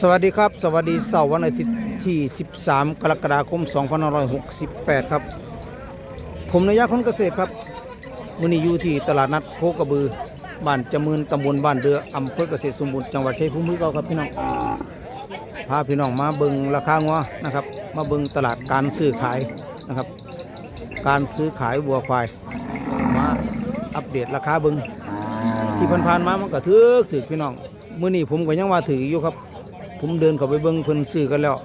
สวัสดีครับ สวัสดีเสาร์วันอาทิตย์ที่ 13 กรกฎาคม 2568 ครับ ผมนายกคนเกษตรครับวันนี้อยู่ที่ตลาดนัดโคกระบือ บ้านจมืนตำบลบ้านเดืออำเภอเกษตรสมบูรณ์จังหวัดชัยภูมิเก่าครับพี่น้องพาพี่น้องมาเบิงราคางัวนะครับ มาเบิงตลาดการซื้อขายนะครับ การซื้อขายวัวควาย มาอัปเดตราคาเบิงที่ผ่านๆมามันก็ถือถือพี่น้อง มื้อนี้ผมก็ยังว่าถืออยู่ครับ ผมเดินเข้าไปเบิงเพิ่นซื้อกันแล้ว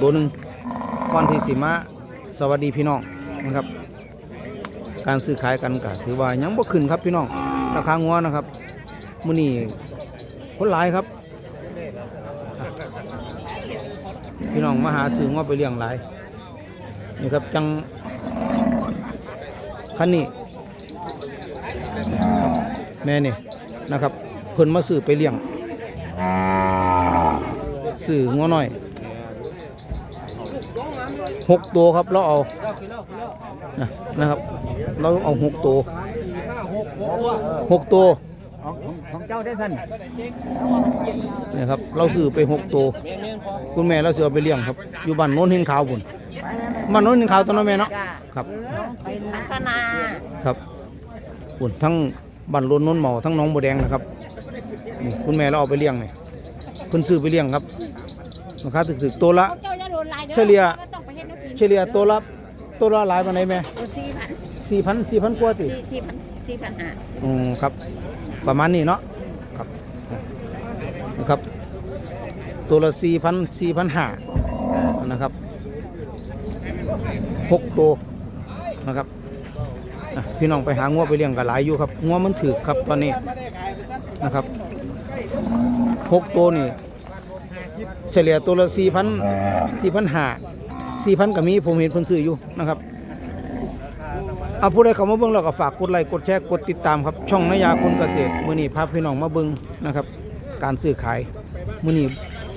ตัวหนึ่งก่อนที่สิมาสวัสดีพี่น้องนะครับ การซื้อขายกันก็ถือว่ายังบ่ขึ้นครับพี่น้องราคางัวนะครับมื้อนี้คนหลายครับ พี่น้องมาหาซื้องัวไปเลี้ยงหลายนี่ครับจังคันนี้แม่นี่นะครับ เพิ่นมาซื้อไปเลี้ยงซื้องัวน้อยหกตัวครับเราเอานะนะครับ เราเอาหกตัวหกตัวของเจ้าได้ท่านนี่ครับ เราซื้อไปหกตัวคุณแม่เราซื้อเอาไปเลี้ยงครับ อยู่บ้านโน้นหินขาวบุญบ้านโน้นหินขาวตอนนั้นแม่เนาะจ้าครับเป็นพัฒนาครับบุญทั้งบ้านโน้นโน้นเหมาทั้งหน้องบัวแดงนะครับนี่ คุณแม่เราเอาไปเลี้ยงนี่เพิ่นซื้อไปเลี้ยงครับราคาถึกๆตัวละ เจ้าจะโดนลายเด้อเฉลี่ยไม่ต้องไปเฮ็ดน้ำกินเฉลี่ยตัวละตัวละหลายปานใดแม่ตัวสี่พันสี่พันสี่พันกว่าติ สี่สี่พันสี่พันห้าอืมครับประมาณนี้เนาะครับนะครับ ตัวละสี่พันสี่พันห้านะครับหกตัวนะครับอะพี่น้องไปหางัวไปเลี้ยงกันหลายอยู่ครับงัวมันถือครับตอนนี้นะครับ หกตัวนี่เฉลี่ยตัวละสี่พันสี่พันห้าสี่พันก็มีผมเห็นเพิ่นซื้ออยู่นะครับเอาผู้ใดเข้ามาเบิ่งเราก็ฝากกดไลค์กดแชร์กดติดตามครับช่องนายาคนเกษตรมื้อนี้พาพี่น้องมาเบิ่งนะครับ การซื้อขายมื้อนี้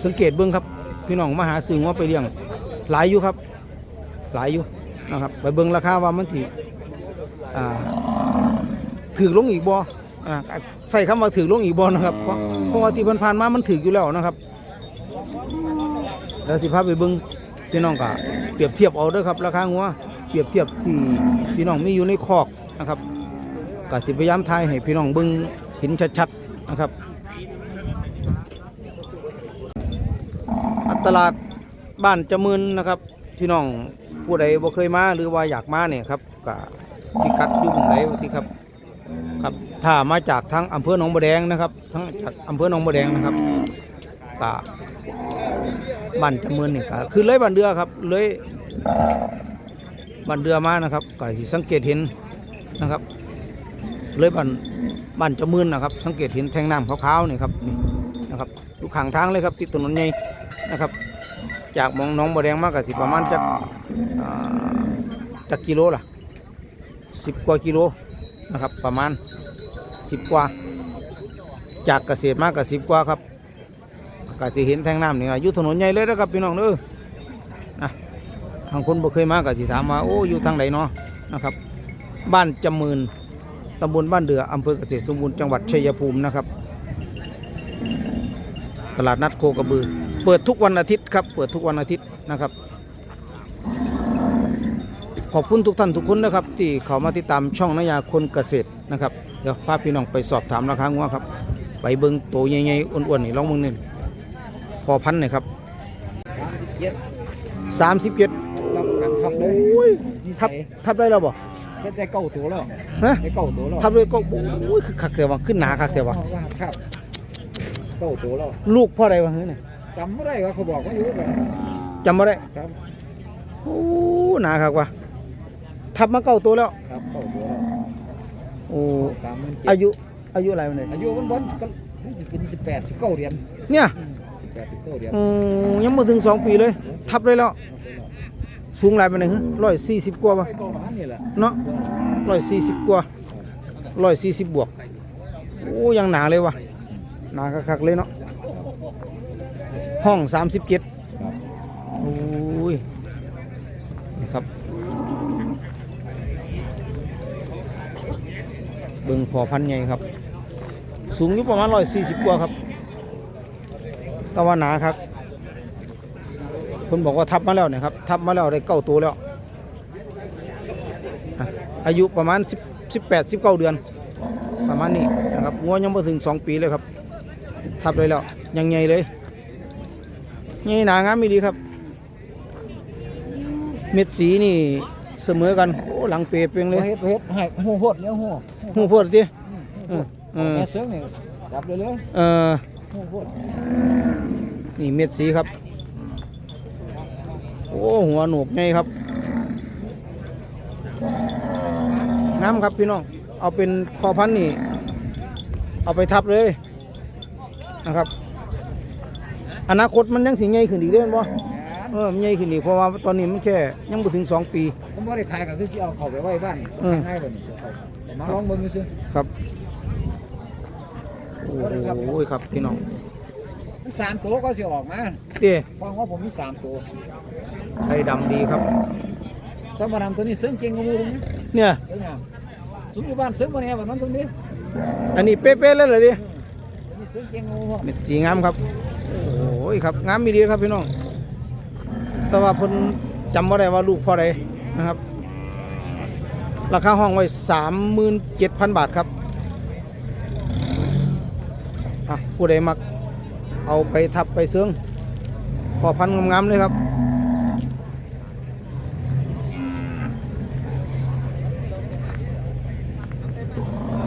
สังเกตเบิ่งครับ พี่น้องมาหาซื้องัวไปเลี้ยงหลายอยู่ครับ หลายอยู่นะครับ ไปเบิ่งราคาว่ามันสิอ่าถือลงอีกบ่ อ่าใส่คำว่าถือลงอีกบ่นะครับเพราะเพราะว่าที่ผ่านๆมามันถืออยู่แล้วนะครับ แล้วสิพาไปเบิ่งพี่น้องก็เปรียบเทียบเอาเด้อครับราคางัวเปรียบเทียบที่พี่น้องมีอยู่ในคอกนะครับก็สิพยายามทายให้พี่น้องเบิ่งเห็นชัดๆนะครับอัตลาดบ้านจมืนนะครับพี่น้องผู้ใดบ่เคยมาหรือว่าอยากมาเนี่ยครับก็พิกัดอยู่ตรงไหนวะที่ครับครับ ถ้ามาจากทางอำเภอหนองบัวแดงนะครับทั้งจากอำเภอหนองบัวแดงนะครับก็บ้านจำเมือนนี่ครับคือเลยบ้านเดือครับเลยบ้านเดือมานะครับก็สิสังเกตเห็นนะครับ เลยบ้านบ้านจำเมือนนะครับ สังเกตเห็นแทงน้ำขาวๆนี่ครับนี่นะครับอยู่ข้างทางเลยครับติดถนนใหญ่นะครับ จากมองหน้องบัวแดงมากก็สิประมาณจักอ่ากกิโลล่ะสิบกว่ากิโลนะครับประมาณ สิบกว่า จากเกษตรมากกับสิบกว่าครับก็สิเห็นแทงน้ำนี่ล่ะอยู่ถนนใหญ่เลยนะครับพี่น้องเด้อนะทางคนบ่เคยมาก็สิถามว่าโอ้อยู่ทางไหนเนาะนะครับ บ้านจำมืนตำบลบ้านเดืออำเภอเกษตรสมบูรณ์จังหวัดชัยภูมินะครับ ตลาดนัดโคกระบือ เปิดทุกวันอาทิตย์ครับ เปิดทุกวันอาทิตย์นะครับ ขอบคุณทุกท่านทุกคนนะครับ ที่เขามาติดตามช่องนายาคนเกษตรนะครับเดี๋ยวพาพี่น้องไปสอบถามราคางัวครับ ไปเบิ่งโตใหญ่ๆอ้วนๆนี่ลองเบิ่งนี่พอพันเลยครับเย็ดสามสิบเจ็ดรับกันทับเลยทับทับได้แล้วบ่เฮ็ดได้เก้าตัวแล้วฮะได้เก้าตัวแล้วทับเลยก็โอ้ยคือคักแต่ว่าขึ้นหนาคักแต่ว่าครับเก้าตัวแล้วลูกพ่อใดวะเฮ้ยเนี่ยจำไม่ได้ว่าเขาบอกว่าอยู่กันจำไม่ได้ครับโอ้หนาคักว่ะ ทับมาเก้าตัวแล้ว ครับเก้าตัวแล้วโอ้สามหมื่นเจ็อาดยุอายุอะไรวะเนี่ยอายุมันบนก็เป็นสิบแปดสิบเก้าเดือนเนี่ยสิบแปดสิบเก้าเดือนอืมยังไม่ถึงสองปีเลย ทับได้แล้ว สูงหลายไปไหนฮะร้อยสี่สิบกว่าปะไอ้ตัวมันนี่แหละเนาะร้อยสี่สิบกว่าร้อยสี่สิบบวก โอ้ยังหนาเลยวะหนาคักๆเลยเนาะห้องสามสิบเจ็ด โอ้ยนี่ครับ เบิ่งพอพันใหญ่ครับ สูงอยู่ประมาณร้อยสี่สิบกว่าครับก็ว่าหนาครับคุณบอกว่าทับมาแล้วเนี่ยครับ ทับมาแล้วได้เก้าตัวแล้ว อายุประมาณ10 18 19เดือน ประมาณนี้นะครับงัวยังไม่ถึง2ปีเลยครับ ทับเลยแล้วยังใหญ่เลยใหญ่หนางามไม่ดีครับ เม็ดสีนี่ เสมอกันโอ้หลังเปรเปียงเลยเฮ็ดเฮ็ดให้หูโหดเนี่ยหูหูโพดดิเออเออแม่เสือนี่จับเลยเลยเออหูโหดนี่เม็ดสีครับ โอ้หัวหนวกไงครับ น้ำครับพี่น้องเอาเป็นคอพันธุ์นี่ เอาไปทับเลยนะครับ อนาคตมันยังสิใหญ่ขึ้นอีกเด้แม่นบ่ เออมันใหญ่ขึ้นอีกเพราะว่าตอนนี้มันแค่ยังบ่ถึง2ปี ผมบ่ได้ขายก็คือสิเอาเข้าไปไว้บ้านอืม ง่ายๆแบบนี้สิเอาแต่มาลองเบิ่งซื่อครับโอ้โหครับพี่น้องมันสามตัวก็สิออกมาเต้เพราะว่าผมมีสามตัวไทยดำดีครับ สมบัติตัวนี้เซึ้งเก่งกว่าหมู่ตรงนี้เนี่ยเอ้ยนะสุดอยู่บ้านเซึ้งบ่แน่แบบนั้นตรงนี้อันนี้เป๊ะๆเลยเหรอดิตัวนี้เซึ้งเก่งกว่าหมู่เม็ดสีงามครับ โอ้ยครับ งามมีดีครับพี่น้อง แต่ว่าเพิ่นจำบ่ได้ว่าลูกพ่อใดนะครับ ราคาห้องไว้สามหมื่นเจ็ดพันบาทครับอะผู้ใดมักเอาไปทับไปเสื้องขอพันงามๆเลยครับ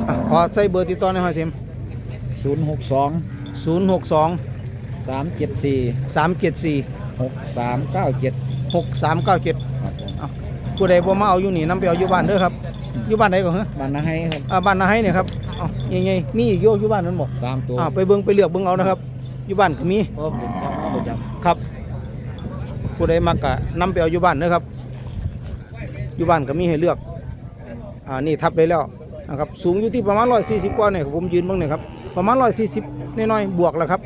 อขอใส่เบอร์ติดต่อหน่อยครับเทม0 6 2 0 6 2 3 7 4 3 7 4 หกสามเก้าเจ็ดหกสามเก้าเจ็ดครัผู้ใดบ่มาเอาอยู่นี่น้ำไปเอาอยู่บ้านเด้อครับอยู่บ้านไหนก่อนฮะบ้านนาให้ครับอ่าบ้านนาให้เนี่ยครับอ๋อยังไงมีอีกโยอยู่บ้านนั้นบ่สามตัวอ่าไปเบิ่งไปเลือกเบิ่งเอานะครับ อยู่บ้านก็มีครับ ผู้ใดมากะน้ำไปเอาอยู่บ้านเด้อครับ อยู่บ้านก็มีให้เลือกอ่านี่ทับได้แล้วนะครับสูงอยู่ที่ประมาณร้อยสี่สิบกว่าเนี่ยครัผมยืนบ้างเนี่ยครับประมาณร้อยสี่สิบน้อยๆบวกแล้วครับ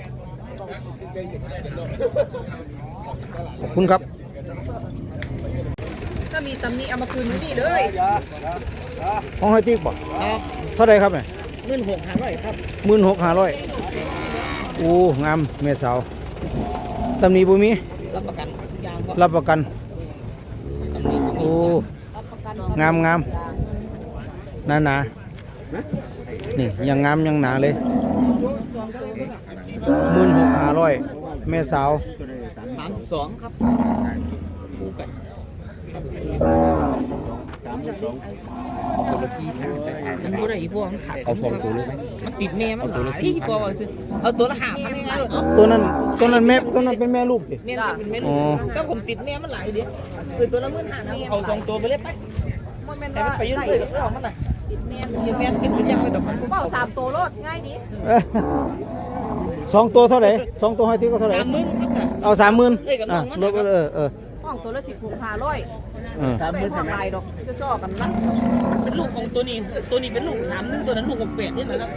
อบคุณครับ ถ้ามีตำหนิเอามาคืนไว้นี่เลยห้องให้ติ๊กบ่เท่าไรครับเนี่ยเงินหกหาร้อยครับหมื่นหกห้าร้อยโอ้งามแม่สาวตำหนิบ่มีรับประกันทุกอย่างครับรับประกันตำหนิโอ้งามงามหนาหนานี่ยังงามยังหนาเลยหมื่นหกห้าร้อยแม่สาว สามสิบสองครับคู่กันมันบ่ได้อีพวกมันขาดเอาสองตัวเลยไหมมันติดแม่มันหลายพวกว่าซื้อเอาตัวละห้าพันยังไงเนาะตัวนั้นตัวนั้นแม่ตัวนั้นเป็นแม่ลูกดิแม่นเป็นแม่ลูอ๋กอแต่ผมติดแม่มันหลายเดียวเออตัวละหมื่นห้าเอาสองตัวไปเลยไปแต่มันไปยืนเลยกับเรามันน่ะติดแม่ยืนแม่กินไปยังไปดอกมันเป่าสามตัวรถง่ายดีเอ้ยสองตัวเท่าไหร่สองตัวให้ติ๊กก็เท่าไหร่สามหมื่นครับน่ะ เอาสามหมื่นเอ้ยกับน้อะองมันลนะดครับเออเออห้องตัวละสิบหกห้าร้อยเออไม่ห้องลายดอกจ่อๆกันนะเป็นลูกของตัวนี้ตัวนี้เป็นลูกสามหนึ่งตัวนั้นลูกหกแปดเนี่ยนะครับ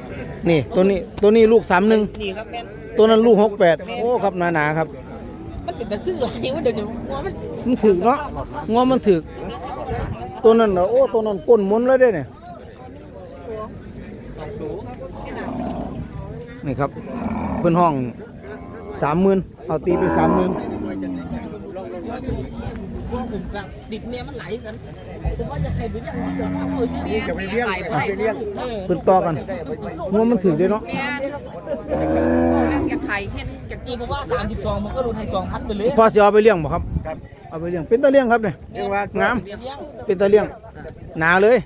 นี่ตัวนี้ตัวนี้ลูกสามหนึ่งนี่ครับแม่นตัวนั้นลูกหกแปดโอ้ครับหนาหนาๆครับมันเป็นแต่ซื้อหลายว่าเดี๋ยวนี้หัวมันมันถึกเนาะงอมันถึกตัวนั้นน่ะโอ้ตัวนั้นก้นหมุนเลยเด้เนี่ยนี่ครับเพื่อนห้อง สามหมื่นเอาตีไปสามหมื่นติดเมียมันไหลกันผมว่าจะใครเป็นอย่างนี้เดี๋ยวเอาซื้อเมียจะไปเลี้ยงไปเลี้ยงเออเพิ่นต่อกันงอมันถึกเด้เนาะอยากไข่เห็นอยากอีผมว่า32มันก็รุนให้2,000ไปเลยพอเสิเอาไปเลี้ยงบ่ครับเอาไปเลี้ยงเป็นตาเลี้ยงครับเนี่ยงามเลี้ยงเป็นตาเลี้ยงหนาเลย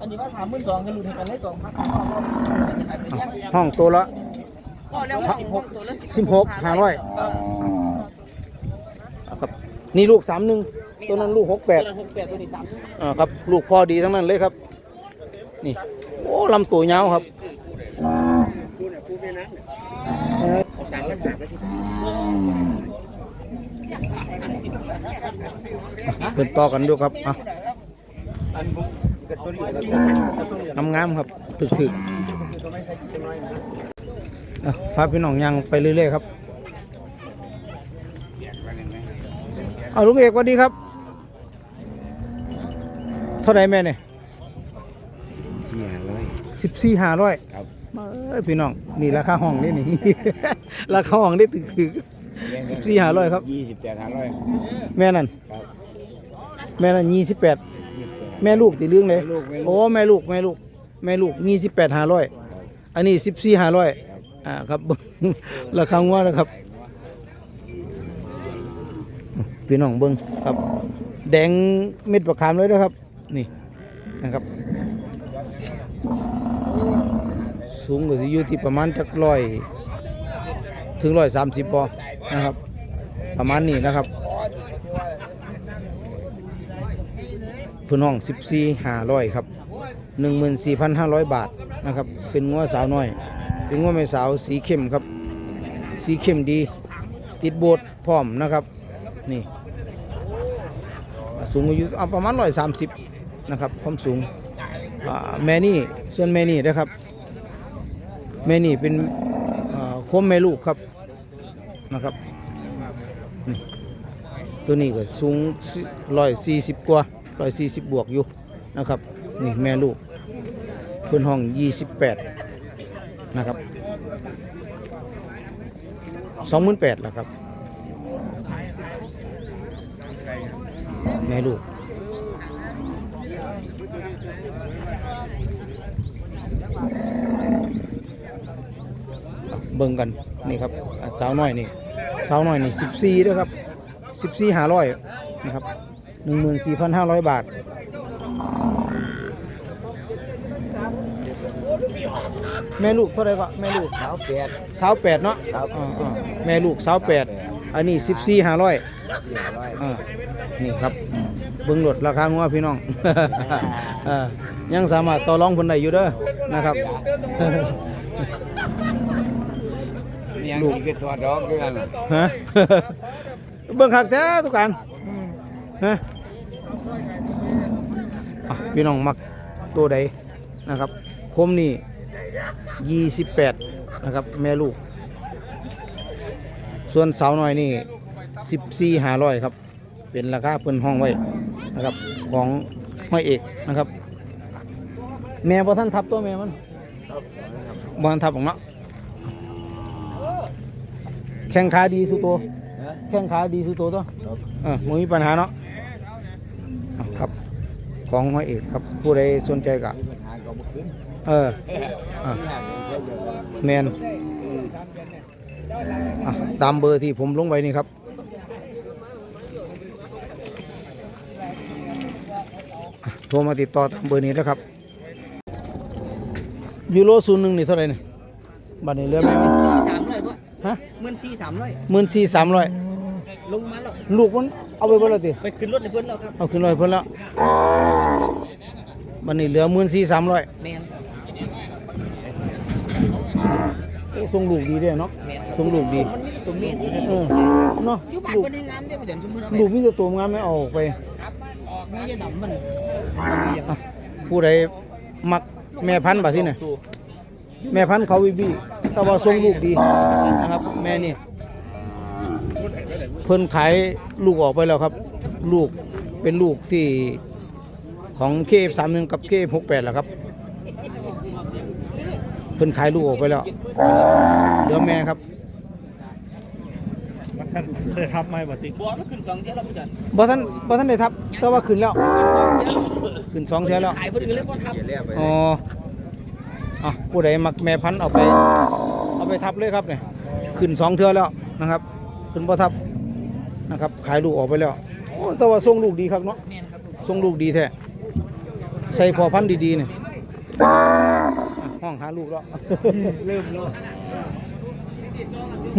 อันนี้ว่า32ก็รุนให้กันได้2,000จะขายไปเลี้ยงห้องตัวละ ก็แล้วว่าสิบหกตัวละสิบหกห้าร้อยครับนี่ลูกสามหนึ่งตัวนั้นลูกหกแปตัวดนั้น68ตัวนี้3อ่าครับลูกพ่อดีทั้งนั้นเลยครับ นี่โอ้ลำตัวยาวครับเป็นต่อกันดูครับอะงามงามๆครับถึกถึ กๆอะพาพี่น้องยังไปเรื่อยๆครับ เอาลุงเอกสวัสดีครับ เท่าไหรแม่เนี่ยที่หาร้อยสิบสี่ห้าร้อยครับมาอ้ยพี่น้องนี่ราคาห้องนี่นี่ ราคาห้องได้ถึงถึงสิบสี่ห้าร้อยครับยี่สิบแปดห้าร้อยแม่นั่นครับแม่นั่นยี่สิบแปดยี่สิบแปดแม่ลูกตีเรื่องเลยแม่ลูกแม่ลูกโอ้แม่ลูกแม่ลูกแม่ลูกยี่สิบแปดห้าร้อยอันนี้สิบสี่ห้าร้อย อ่าครับ ราคาว่านะครับ พี่น้องเบิ้งครับ แดงเม็ดประคามเลยนะครับ นี่นะครับ สูงก็สิอยู่ที่ประมาณจักร้อย ถึงร้อยสามสิบปอนะครับ ประมาณนี้นะครับพื้นห้องสิบสี่ห้าร้อยครับหนึ่งหมื่นสี่พันห้าร้อยบาทนะครับ เป็นงัวสาวน้อย เป็นงัวแม่สาวสีเข้มครับ สีเข้มดี ติดโบสถ์พร้อมนะครับ นี่ สูงอายุประมาณร้อยสามสิบนะครับความสูงแม่นี่ส่วนแม่นี่นะครับ แม่นี่เป็นโคมแม่ลูกครับนะครับนี่ตัวนี้ก็สูงร้อยสี่สิบกว่าร้อยสี่สิบบวกอยู่นะครับนี่แม่ลูกเพื้นห้องยี่สิบแปด นะครับสองหมื่นแปดแล้วครับแม่ลูกเบิ่งกันนี่ครับสาวน้อยนี่สาวน้อยนี่สิบสี่ด้วยครับสิบสี่ห้าร้อยนะครับหนึ่งหมื่นสี่พันห้าร้อยบาท แม่ลูกเท่าไหรก็แม่ลูกสาวแปด สาวแปดเนาะครับ อ่าอ่าแม่ลูกสาวแปดอันนี้สิบสี่ห้าร้อยยี่ห้าร้อยอ่านี่ครับเบิ่งหลดราคางัวพี่น้องอ่ายังสามารถต่อรองเพิ่นได้อยู่เด้อนะครับนี่ยังอีกตัวดอกด้วยกันน่ะฮะ เบิ่งคักแท้ทุกการฮะอะพี่น้องมักตัวใดนะครับ คมนี่ 28 นะครับ แม่ลูก ส่วนสาวน้อยนี่ 14 500 ครับ เป็นราคาเพิ่นห้องไว้นะครับของห้อยเอกนะครับ แม่บ่ท่านทับตัวแม่มันบ่ท่านทับของเนาะแข้งขาดีสุดตัวฮะแข้งขาดีสุดตัวตัวครับเออไม่มีปัญหาเนาะอะครับ ของห้อยเอกครับผู้ใดสนใจก็มีปัญหาก็บ่ขึ้น เอออะมีหางเพิ่มเลยว่าแมนอะตามเบอร์ที่ผมลงไว้นี่ครับอะโทรมาติดต่อตามเบอร์นี้นะครับ ยูโรศูนย์หนึ่งนี่เท่าไหร่เนี่ยบัตรนี้เหลือไหมสี่สามร้อยพ่อฮะหมื่นสี่สามร้อยหมื่นสี่สามร้อยลงมาแล้วลูกมันเอาไปเบอร์ละติไปขึ้นรถในเพื่อนแล้วครับเอาขึ้นร้อยเพิ่นแล้วบัตรนี้เหลือหมื่นสี่สามร้อยแมน ส่งลูกดีเด้เนาะแมนส่งลูกดีมันมีแต่ตัวเมียที่เออเนาะอยู่บ้านลูกคนในงานได้ไปเดี๋ยวสมมติเอาไปลูกมีแต่ตัวงามไม่เอาออกไปแม่จะดำมันอะผู้ใดมักแม่พันธุ์บ่สิเนี่ยแม่พันธุ์เขาวิบีแต่ว่าทรงลูกดีนะครับ แม่นี่เพิ่นขายลูกออกไปแล้วครับ ลูกเป็นลูกที่ของเคฟสามหนึ่งกับเคฟหกแปดแหละครับ เพิ่นขายลูกออกไปแล้ว เหลือแม่ครับได้ทำไหมบัติบัวมันขึ้นสองเท่าแล้วพี่จันบ่ท่านบ่ท่านได้ทับแต่ว่าขึ้นแล้ว ขึ้นสองเท่าแล้วขายพอดีเลยพ่อทับเรียกไปอ๋ออะผู้ใดมักแม่พันธุ์เอาไป เอาไปทับเลยครับเนี่ยขึ้นสองเทือแล้วนะครับขึ้นบ่ทับนะครับ ขายลูกออกไปแล้วโอ้แต่ว่าทรงลูกดีครับเนาะแมนครับลูกทรงลูกดีแท้ใส่พอพันธุ์ดีๆเนี่ยอะ ห้องหาลูกแล้วเริ่มแล้ว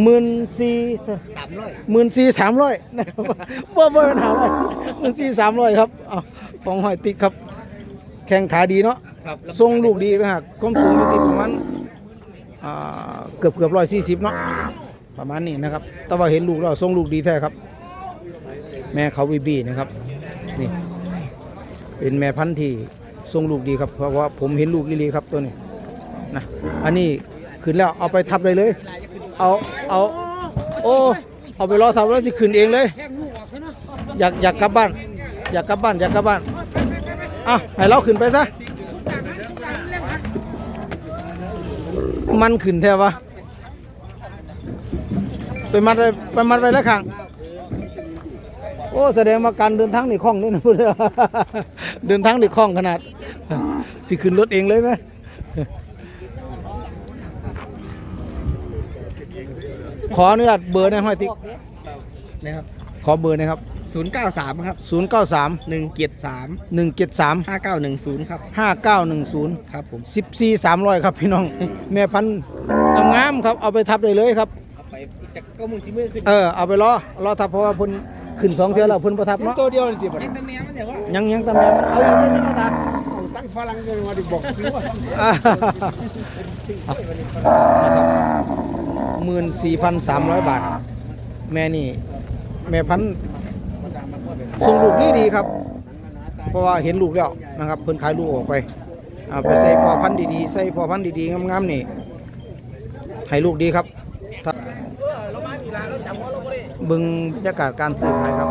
หมื่นสี่สามร้อยหมื่นสี่สามร้อยนะครับว่าว่าปัญหาอะไรหมื่นสี่สามร้อยครับอะของหอยติ๊กครับ แข้งขาดีเนาะครับทรงลูกดีก็หักความสูงอยู่ที่ประมาณอ่าเกือบเกือบร้อยสี่สิบเนาะประมาณนี้นะครับ แต่ว่าเห็นลูกแล้วทรงลูกดีแท้ครับ แม่เขาบีบีนะครับนี่เป็นแม่พันธุ์ที่ทรงลูกดีครับ เพราะว่าผมเห็นลูกอีหลีครับตัวนี้ นะอันนี้ขึ้นแล้วเอาไปทับเลยเลย เอาเอาโอ้เอาไปรอทับแล้วจะขึ้นเองเลย อยากอยากกลับบ้าน อยากกลับบ้านอยากกลับบ้านอะให้เราขึ้นไปซะมันขึ้นแท้วะไปมัดไว้ไปมัดไว้แล้วข้างโอ้แสดงว่าการเดินทางนี่คล่องนี่นะเดินทางนี่คล่องขนาด สิขึ้นรถเองเลยไหม ขออนุญาตเบอร์หนะห้อยติ๊กนะครับ ขอเบอร์หนะครับศูนย์เก้าสามครับ 093หนึ่งเกียรติสาม173ห้าเก้าหนึ่งศูนย์ครับ 5910 ครับผม 14 300 ครับพี่น้อง แม่พันธุ์งามๆครับเอาไปทับได้เลยครับ เอาไปจากก็มึงสิมือขึ้นเออเอาไปรอรอทับเพราะว่าเพิ่นขึ้นสองเทื่อแล้วเพิ่นประทับเนาะตัวเดียวนี่ติบัดยังแต่แม่มันเนี่ยว่ายังยังตำแหน่งมันเอาอีกนิดนึงมาทับเอา สั่งฝรั่งกันมาดิบอกซื้อว่าอ่านะครับหมื่นสี่พันสามร้อยบาท แม่นี่ แม่พันธุ์ส่งลูกดีดีครับ เพราะว่าเห็นลูกแล้วนะครับ เพิ่นขายลูกออกไปเอาไปใส่พอพันธุ์ดีๆใส่พอพันธุ์ดีๆงามๆนี่ให้ลูกดีครับบึงบรรยากาศการซื้อขายครับ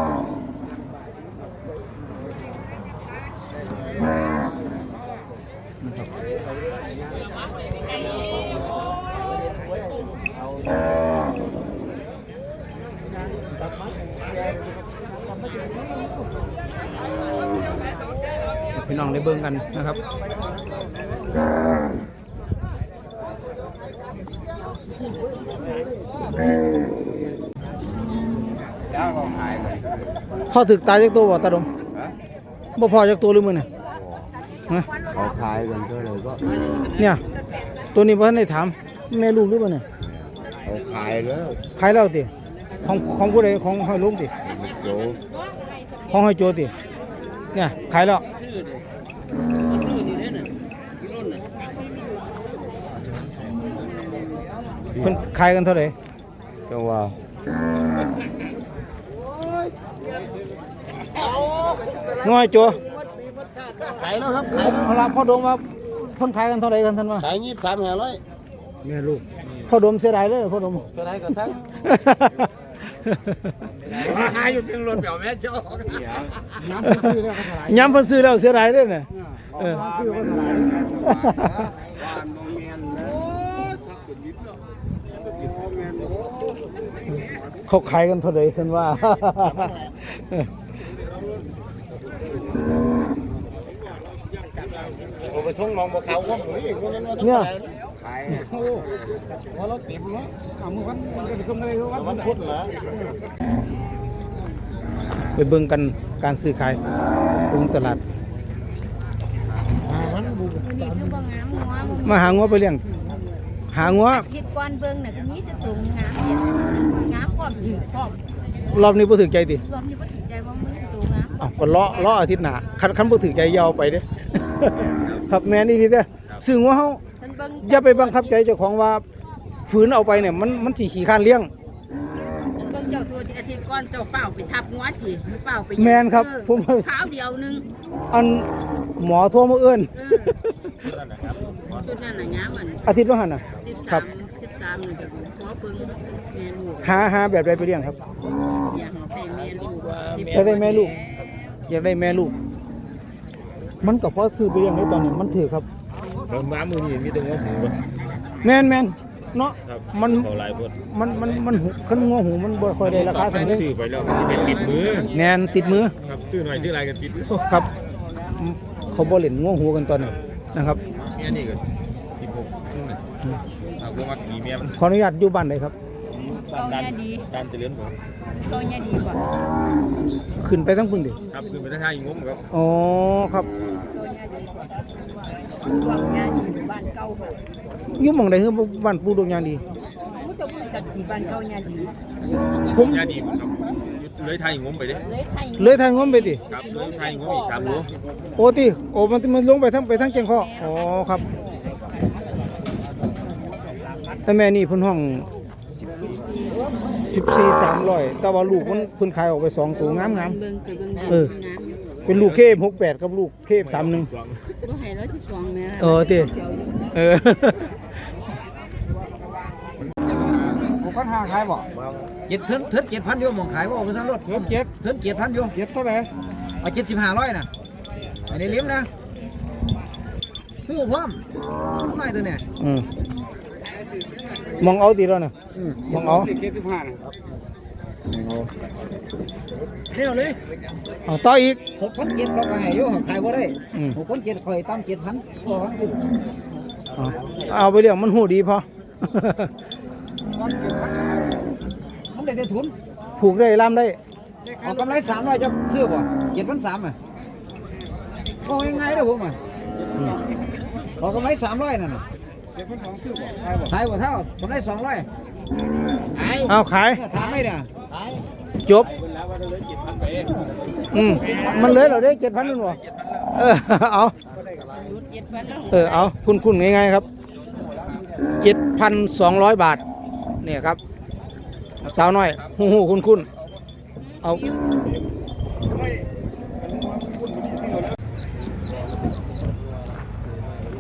พี่น้องได้เบิ่งกันนะครับเจ้าก็ขายเลยพ่อถึกตายจากตัวบ่ตาดมบ่พอจากตัวหรือมื้อนี่ฮะเขาขายกันเท่าไหร่ก็ เนี่ย ตัวนี้บ่ทันได้ถามแม่ลูกหรือบ่เนี่ย เขาขายแล้วขายแล้วติของของผู้ใดของห้อยลุงติโจของห้อยโจติเนี่ยขายแล้วชื่อเลยชื่อนี่เนี่ยน่ะพี่รุ่นน่ะเพิ่นขายกันเท่าไหร่จังว่าน้อยโจขายแล้วครับขายเวลาพ่อดมว่าเพิ่นขายกันเท่าไหร่กันท่านว่าขายยี่สิบสามห้าร้อยแม่ลูกพ่ อดมเสียดายเลยพ่อดมเท่าไหรก็สั่งหาอยู่ถึงรถเปี่ยวแม่เจ้าน้ำซื้อแล้วก็ขายย้ำเพิ่นซื้อแล้วเสียดายเลยน่ะเออซื้อก็ขายบ้านโมเมนนะสักเป็นนิดเนาะติดโมเมนเขาขายกันเท่าไหร่ท่านว่าโอ้ไปส่งน้องบ่เขาว่าหมูอีกว่านั้นว่าเนี่ยขายโอ้พอเราติดเนาะเอามือวันมันก็ไปส่งอะไรวันมันพุธเหรอไปเบิ่งกันการซื้อขายตรงตลาดมันบุวันนี้คือบ่งามหัวบ่มาหางัวไปเลี้ยงหางัวคิดก่อนเบิ่งน่ะคือมีแต่ตัวงามเนี่ยงามพร้อมถือพร้อมรอบนี้บ่ถึกใจติรวมนี่บ่สนใจว่ามึงตัวงามอ้าวก็เลาะเลาะอาทิตย์หน้าคันคันบ่ถึกใจอยาวไปเด้ครับแม่นอี่ทีเด้อซื้องัวเฮา ฉันเบิ่งอย่าไปบังคับใจเจ้าของว่าฝืนเอาไปเนี่ยมันมันสิขี้ข้านเลี้ยง ฉันเบิ่งเจ้าสัวที่อาทิตย์ก่อนเจ้าเฝ้าไปทับงัวจิเฝ้าไปแม่นครับเออผมขาวเดียวหนึงอันหมอโทรมาเอิ้นเออชุดนั้นน่ะงามอันอาทิตย์ว่าหั่นน่ะครับ13 13นี่จะหัวเบิ่งแม่ลูกหาหาแบบใดไปเลี้ยงครับ อยากได้แม่ลูกสิบอยากได้แม่ลูก อยากได้แม่ลูก มันก็พอซื้อไปเลี้ยงได้ตอนนี้มันถือครับ ม้ามือนี่มีแต่งัวหูบ่แม่นแม่นเนาะครับมันเขาหลายพดมันมันมันหูคันงัวหูมันบ่ค่อยได้ราคาสเท่าองไหร่ซื้อไปแล้วมันเป็นติดมือแน่นติดมือครับซื้อหน่อยซื้อหลายกันติดมือครับ เขาบ่เล่นงัวหูกันตอนนี้นะครับเมียนี่ก็สิบหกนู่นน่ะเอาพวกมักขี่เมียมันขออนุญาตอยู่บ้านใดครับเกาเนี่ยดีด้านเจริญผมเกาเนี่ยดีกว่าขึ้นไปทั้งพุ่นดิครับคือเป็นท่าอีงมครับอ๋อครับ เกาเนี่ยดีกว่า ดวงเนี่ยดีบ้านเก่าค่ะอยู่หม่องใดคือบ้านปู่ดวงยางดี มุจะพูดจากกี่บ้านเก่าเนี่ยดีผม ยาดีผมครับยึดเลยท่าอีงมไปเด้เลยไทยเลยทางงมไปดิครับเลยท่าอีงมอีกสามโลโอ้ติโอ้มันมันลงไปทั้งไปทั้งเจียงคออ๋อครับ แต่แม่นี่เพิ่นห้อง14 300แต่ว่าลูกมันเพิ่นขายออกไปสองตัวงามเบิ่งไปเบิ่งเอองามอยู่ๆ เป็นลูกเคฟ68กับลูกเคฟ31บ่ให้ร้อยสิบสองแม่เออติเออผมก็ทางขายบ่เจ็ดเทินเทินเจ็ดพันอยู่หมองขายว่าเอาไปทั้งรถเจ็ดเจ็ดเทินเจ็ดพันอยู่เจ็ดเท่าไหร่เอาเจ็ดสิบห้าร้อยนะอันนี้เลี้ยมนะผู้พร้อมไม่ตัวเนี่ยอืมมองเอาตีแล้วเนี่ยมองเอาเจ็ดสิบห้านะ เร็วเลยเอาต่ออีกหกพันเจ็ดเขาก็ให้อยู่ขายบ่ได้อืมหกพันเจ็ดคอยตั้งเจ็ดพันพอพันสิเอาเอาไปเลี้ยงมันหูดีพอมันได้แต่ทุนผูกได้ล่ามได้เอากำไรสามร้อยจะซื้อบ่เจ็ดพันสามอะก็ง่ายๆเด้อผมอะเอากำไรสามร้อยนั่นน่ะเจ็ดพันสองซื้อบ่ขายบ่ขายบ่เท่ากำไรสองร้อย เอาขายถามไม่เนี่ยจบ อืมมันเหลยเราได้เจ็ดพันนั่นบ่เออเอาเออเอาคุณคุณง่ายๆครับเจ็ดพันสองร้อยบาท เนี่ยครับ สาวน้อยหูหูคุณคุณเอา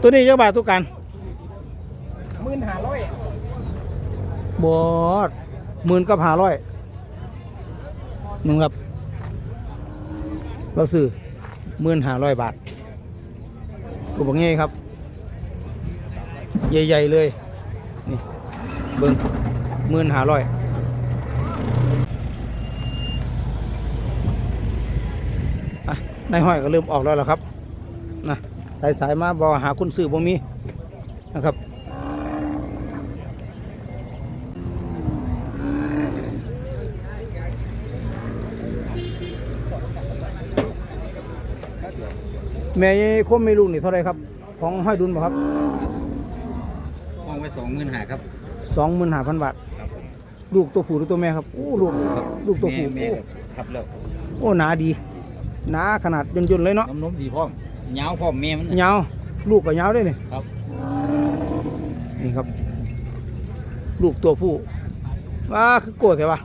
ตัวนี้เยอะบาททุกกันหมื่นห้าร้อย บอดหมื่นกับห้าร้อยนึงครับ เราซื้อหมื่นห้าร้อยบาทกูบอกงี้ครับ ใหญ่ ๆ เลย นี่ เบิ้งหมื่นห้าร้อยในายห้อยก็เริ่มออกแล้วล่ะครับนะสายสายๆมาบอหาคุณซื้อบ่มีนะครับ แม่คมไม่ลูกนี่เท่าไรครับ ของห้อยดุลบ่ครับห้องไว้สองหมื่นหาครับสองหมื่นห้าพันบาทลูกตัวผู้หรือตัวแม่ครับโอ้ลูกลูกตัวผู้แม่โอ้ครับแล้วโอ้หนาดีหนาขนาดยนๆเลยเนาะน้ำนมดีพร้อมยาวพร้อมแม่มันยาวลูกก็ยาวด้วยนี่ครับนี่ครับ ลูกตัวผู้ว้าคือโก้แต่ว่า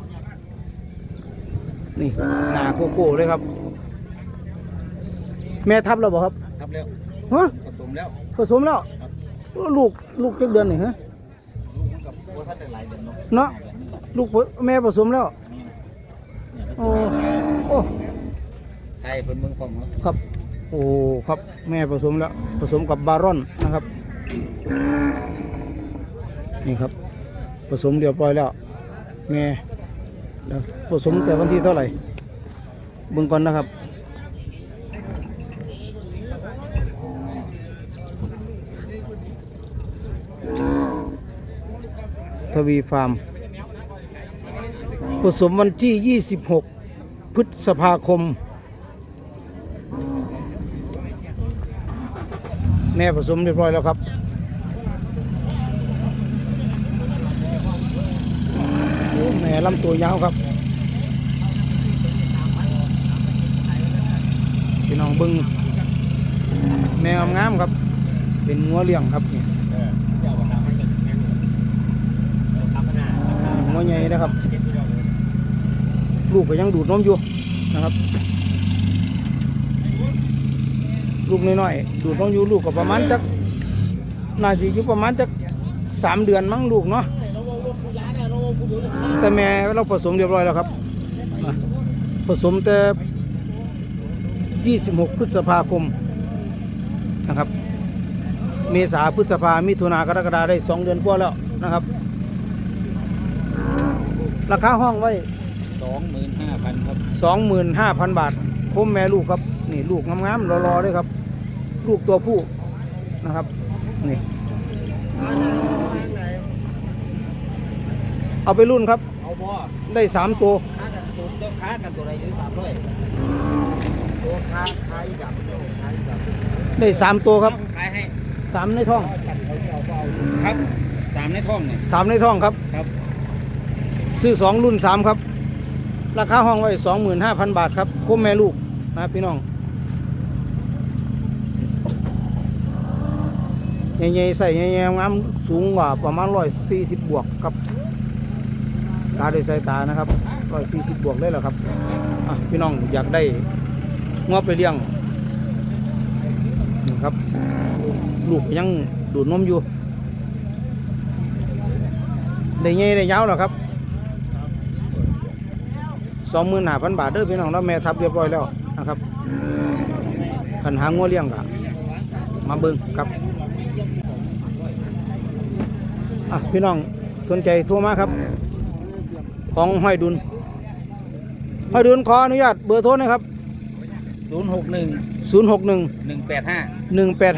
นี่หนาโกโก้เลยครับ แม่ทับแล้วบ่ครับครับแล้วฮะผสมแล้วผสมแล้วลูกลูกจักเดือนนี่ฮะกับโบทันได้หลายเดือนเนาะเนาะลูกผแม่ผสมแล้วโอ้โอ้ไทยเป็นเมืองพร้อมครับครับ โอ้ครับแม่ผสมแล้วผสมกับบารอนนะครับ นี่ครับ ผสมเรียบร้อยแล้ว แม่แล้วผสมแต่วันที่เท่าไหร่เบิ่งก่อนนะครับ วีฟาร์ม ผสมวันที่ 26 พฤษภาคม แม่ผสมเรียบร้อยแล้วครับ แม่ลำตัวยาวครับ พี่น้องบึง แม่งามครับ เป็นงัวเลี้ยงครับนี่ัวใหญ่นะครับ ลูกก็ยังดูดนมอยู่นะครับ ลูกน้อยๆดูดนมอยู่ลูกก็ประมาณจักน่าจะอยู่ประมาณจักสามเดือนมั้งลูกเนาะแต่แม่เราผสมเรียบร้อยแล้วครับ ผสมแต่ 26 พฤษภาคมนะครับ เมษาพฤษภามิถุนากรกฎาได้ 2 เดือนกว่าแล้วนะครับ ราคาห้องไว้ สองหมื่นห้าพันครับ25,000 บาทคมแม่ลูกครับ นี่ลูกงามๆรอๆเลยครับ ลูกตัวผู้นะครับ นี่ เอาไปรุ่นครับ เอาบ่ได้3ตัว ค้ากันตัวเจ้าค้ากันตัวใดอยู่สามร้อยตัวค้าขายกับขายกับได้3ตัวครับขายให้3ในท้องครับสามในท้องเนี่ย3ในท้องครับ ครับ ซื้อ2รุ่น3ครับ ราคาห้องไว้25,000บาทครับคมแม่ลูกนะพี่น้องใหญ่ๆใส่ใหญ่ๆงามสูงกว่าประมาณ140บวกครับตาด้วยสายตานะครับร้อยสี่สิบบวกเลยเหรอครับพี่น้องอยากได้งอไปเลี้ยงนี่ครับ ลูกยังดูดนมอยู่ได้ไงได้ยาวหรอครับ สองหมื่นห้าพันบาทเด้อพี่น้องแล้วแม่ทับเรียบร้อยแล้วนะครับขันหางงัวเลี้ยงกะมาเบิ่งครับอะพี่น้องสนใจโทรมาครับ ของห้อยดุลห้อยดุลขออนุญาตเบอร์โทรนะครับศูนย์หกหนึ่ง061หนึ่งแปด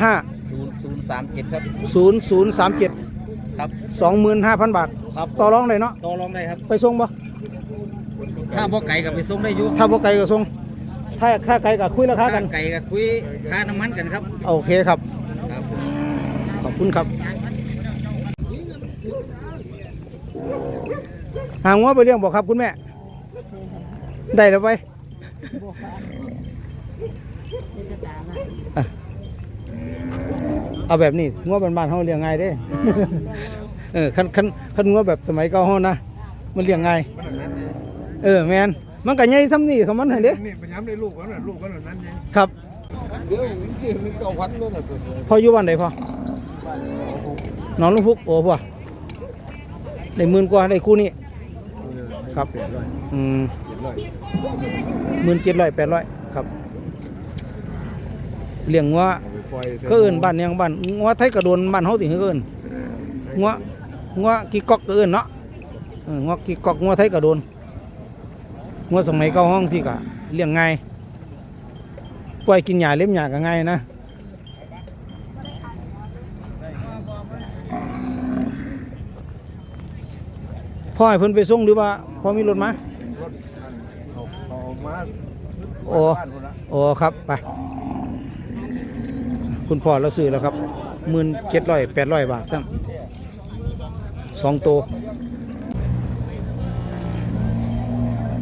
ห้า185ศูนย์ศูนย์สามเจ็ดครับ 0037 ครับ 25,000 บาท ครับ ต่อรองได้เนาะต่อรองได้ครับ ไปส่งบ่ ถ้าบ่ไก่กับไปส่งได้อยู่ถ้าบ่ไกลก็ส่งถ้าค่าไกลก็คุยราคากันไก่กับคุยค่าน้ำมันกันครับโอเคครับ ครับขอบคุณครับหางว่าไปเลี้ยงบอกครับคุณแม่ ได้แล้วไปอะเอาแบบนี้งัวบ้านๆเฮาเลี้ยงง่ายเด้ เออคันคันคันงัวแบบสมัยเก่าเฮานะมันเลี้ยงง่าย เออแมนมันก็ใหญ่ซ้ำนี่ของมันหั่นเด้นี่พยายามได้ลูกกันน่ะลูกกันนั้นยังครับเดี๋ยวสิมันเก่าพันนั่นน่ะตัวพออยู่บ้านใดพอน้องลุงพุกโอ้พ่อได้หมื่นกว่าได้คู่นี้ครับอืมหมื่นเจ็ดร้อยแปดร้อยครับเลี้ยงงัวเขาเอิ้นบ้านยังบ้านงัวไทยกระโดนบ้านเฮาติเขาเอิ้น งัวงัวกีกอกก็เอิ้นเนาะเอองัวกีกอกงัวไทยกระโดน งัวสมัยเก่าห้องสิกะเลี้ยงง่ายปล่อยกินหญ้าเลี้ยงหญ้าก็ง่ายนะพ่อให้เพิ่นไปส่งหรือว่าพ่อมีรถมารถเอาเอามาโอ้บ้านพุ่นละโอ้ครับไปคุณพ่อเราซื้อแล้วครับหมื่นเจ็ดร้อยแปดร้อยบาทซ้ำสองตัว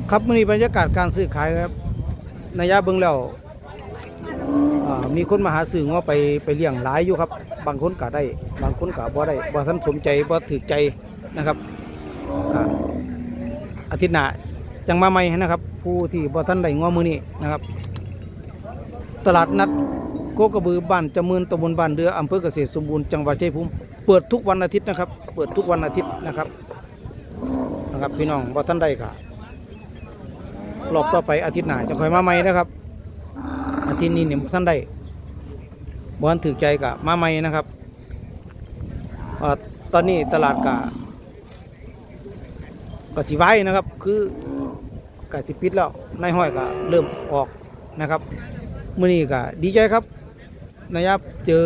ครับมื่อนี้บรรยากาศการซื้อขายครับนายะเบิงแล้วอ่ามีคนมาหาซื้อว่าไปไปเลี้ยงหลายอยู่ครับ บางคนก็ได้ บางคนก็บ่ได้บ่ทันสมใจบ่ถือใจนะครับอาทิตย์หน้าจังมาใหม่นะครับ ผู้ที่บ่ทันได้ง้อมือนี้นะครับ ตลาดนัดโคกระบือบ้านจำเมืนตำบลบ้านเดืออำเภอเกษตรสมบูรณ์จังหวัดชัยภูมิเปิดทุกวันอาทิตย์นะครับ เปิดทุกวันอาทิตย์นะครับนะครับ พี่น้องบ่ทันได้ก็ รอบต่อไปอาทิตย์หน้าจะค่อยมาใหม่นะครับ อาทิตย์นี้เนี่ยบ่ทันได้บ่ทันถือใจก็มาใหม่นะครับอตอนนี้ตลาดกะก็สิไว้นะครับ คือกะสิปิดแล้วนายห้อยก็เริ่มออกนะครับมื้อนี้ก็ดีใจครับนะครับเจอ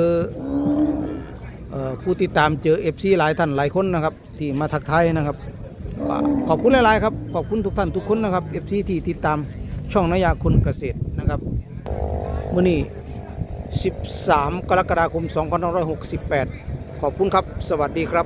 เออผู้ติดตามเจอ FC หลายท่านหลายคนนะครับ ที่มาทักทายนะครับ ขอบคุณหลาย ๆ ครับ ขอบคุณทุกท่านทุกคนนะครับ FC ที่ติดตามช่องนายาคนเกษตรนะครับมื่อนี้ 13 กรกฎาคม 2568 ขอบคุณครับ สวัสดีครับ